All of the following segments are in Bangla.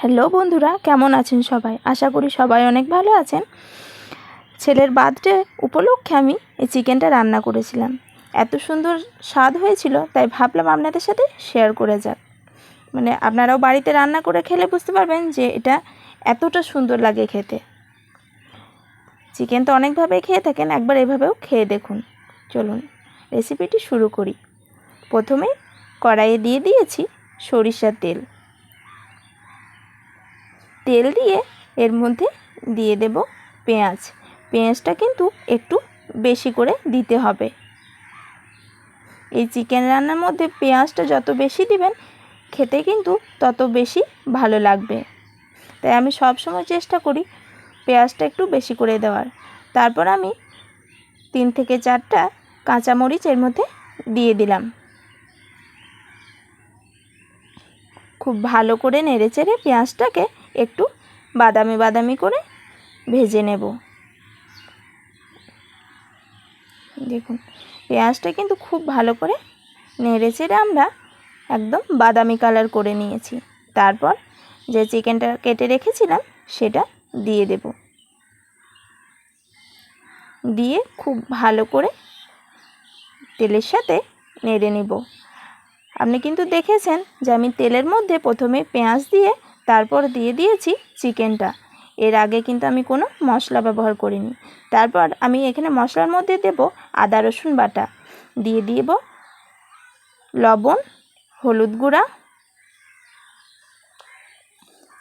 হ্যালো বন্ধুরা, কেমন আছেন সবাই? আশা করি সবাই অনেক ভালো আছেন। ছেলের বার্থডে উপলক্ষে আমি এই চিকেনটা রান্না করেছিলাম। এত সুন্দর স্বাদ হয়েছিল, তাই ভাবলাম আপনাদের সাথে শেয়ার করে যাক। মানে আপনারাও বাড়িতে রান্না করে খেলে বুঝতে পারবেন যে এটা এতটা সুন্দর লাগে খেতে। চিকেন তো অনেকভাবে খেয়ে থাকেন, একবার এভাবেও খেয়ে দেখুন। চলুন রেসিপিটি শুরু করি। প্রথমে কড়াইয়ে দিয়ে দিয়েছি সরিষার তেল। তেল দিয়ে এর মধ্যে দিয়ে দেব পেঁয়াজ। পেঁয়াজটা কিন্তু একটু বেশি করে দিতে হবে। এই চিকেন রান্নার মধ্যে পেঁয়াজটা যত বেশি দিবেন, খেতে কিন্তু তত বেশি ভালো লাগবে। তাই আমি সব সময় চেষ্টা করি পেঁয়াজটা একটু বেশি করে দেওয়ার। তারপর আমি তিন থেকে চারটা কাঁচামরিচ এর মধ্যে দিয়ে দিলাম। খুব ভালো করে নেড়ে চেড়ে পেঁয়াজটাকে একটু বাদামি বাদামি করে ভেজে নেব। দেখুন, পেঁয়াজটা কিন্তু খুব ভালো করে নেড়ে চেড়ে আমরা একদম বাদামি কালার করে নিয়েছি। তারপর যে চিকেনটা কেটে রেখেছিলাম, সেটা দিয়ে দেব। দিয়ে খুব ভালো করে তেলের সাথে নেড়ে নেব। আপনি কিন্তু দেখেছেন যে আমি তেলের মধ্যে প্রথমে পেঁয়াজ দিয়ে তারপর দিয়ে দিয়েছি চিকেনটা। এর আগে কিন্তু আমি কোনো মশলা ব্যবহার করিনি। তারপর আমি এখানে মশলার মধ্যে দেব আদা, রসুন বাটা। দিয়ে দিব লবণ, হলুদ গুঁড়া।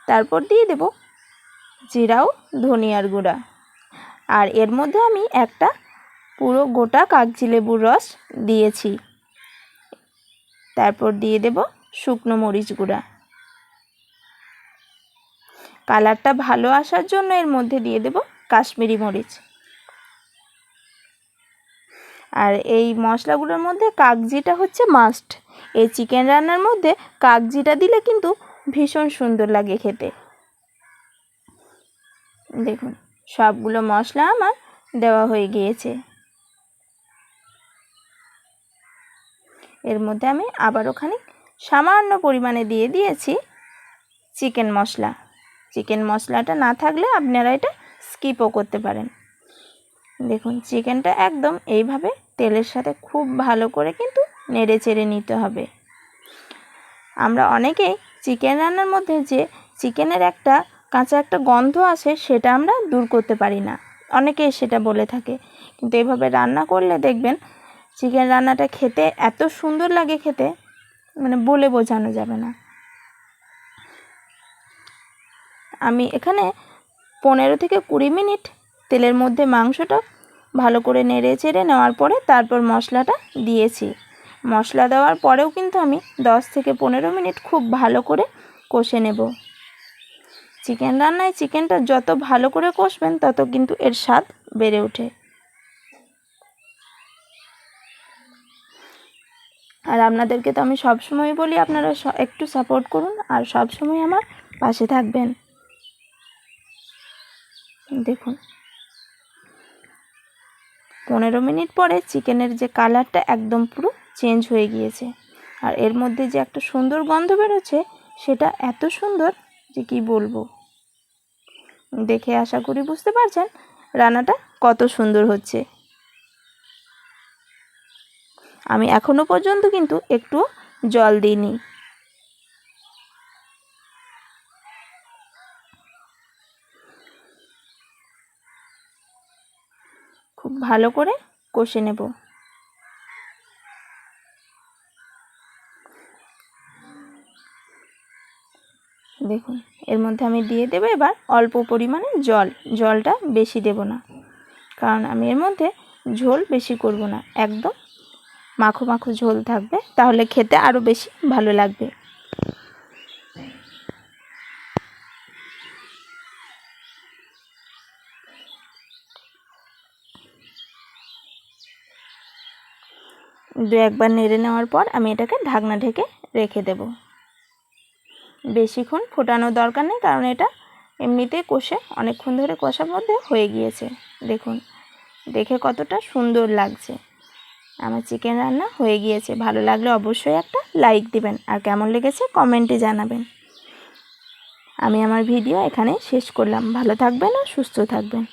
তারপর দিয়ে দেব জিরাও, ধনিয়ার গুঁড়া। আর এর মধ্যে আমি একটা পুরো গোটা কাগজি লেবুর রস দিয়েছি। তারপর দিয়ে দেব শুকনো মরিচ গুঁড়া। কালারটা ভালো আসার জন্য এর মধ্যে দিয়ে দেব কাশ্মীরি মরিচ। আর এই মশলাগুলোর মধ্যে কাগজিটা হচ্ছে মাস্ট এই চিকেন রান্নার মধ্যে কাগজিটা দিলে কিন্তু ভীষণ সুন্দর লাগে খেতে। দেখুন, সবগুলো মশলা আমার দেওয়া হয়ে গিয়েছে। এর মধ্যে আমি আবার ওখানে সামান্য পরিমাণে দিয়ে দিয়েছি চিকেন মশলা। চিকেন মশলাটা না থাকলে আপনারা এটা স্কিপও করতে পারেন। দেখুন, চিকেনটা একদম এইভাবে তেলের সাথে খুব ভালো করে কিন্তু নেড়ে চেড়ে নিতে হবে। আমরা অনেকেই চিকেন রান্নার মধ্যে যে চিকেনের একটা কাঁচা একটা গন্ধ আসে সেটা আমরা দূর করতে পারি না। অনেকেই সেটা বলে থাকে। কিন্তু এভাবে রান্না করলে দেখবেন চিকেন রান্নাটা খেতে এত সুন্দর লাগে খেতে মানে বলে বোঝানো যাবে না। আমি এখানে পনেরো থেকে কুড়ি মিনিট তেলের মধ্যে মাংসটা ভালো করে নেড়ে চেড়ে নেওয়ার পরে তারপর মশলাটা দিয়েছি। মশলা দেওয়ার পরেও কিন্তু আমি দশ থেকে পনেরো মিনিট খুব ভালো করে কষে নেব। চিকেন রান্নায় চিকেনটা যত ভালো করে কষবেন তত কিন্তু এর স্বাদ বেড়ে ওঠে। আর আপনাদেরকে তো আমি সবসময় বলি, আপনারা একটু সাপোর্ট করুন আর সবসময় আমার পাশে থাকবেন। দেখুন। পনেরো মিনিট পরে চিকেনের যে কালারটা একদম পুরো চেঞ্জ হয়ে গিয়েছে। আর এর মধ্যে যে একটা সুন্দর গন্ধ বেরোচ্ছে, সেটা এত সুন্দর যে কি বলব? দেখে আশা করি বুঝতে পারছেন রান্নাটা কত সুন্দর হচ্ছে। আমি এখনও পর্যন্ত কিন্তু একটু জল দিইনি। খুব ভালো করে কষে নেব। দেখুন, এর মধ্যে আমি দিয়ে দেবো এবার অল্প পরিমাণে জল। জলটা বেশি দেব না, কারণ আমি এর মধ্যে ঝোল বেশি করব না। একদম মাখো মাখো ঝোল থাকবে, তাহলে খেতে আরও বেশি ভালো লাগবে। দু একবার নেড়ে নেওয়ার পর আমি এটাকে ঢাকনা ঢেকে রেখে দেব। বেশিক্ষণ ফোটানোর দরকার নেই, কারণ এটা এমনিতেই কষে, অনেকক্ষণ ধরে কষার মধ্যে হয়ে গিয়েছে। দেখুন, দেখে কতটা সুন্দর লাগছে। আমার চিকেন রান্না হয়ে গিয়েছে। ভালো লাগলে অবশ্যই একটা লাইক দিবেন, আর কেমন লেগেছে কমেন্টে জানাবেন। আমি আমার ভিডিও এখানে শেষ করলাম। ভালো থাকবেন ও সুস্থ থাকবেন।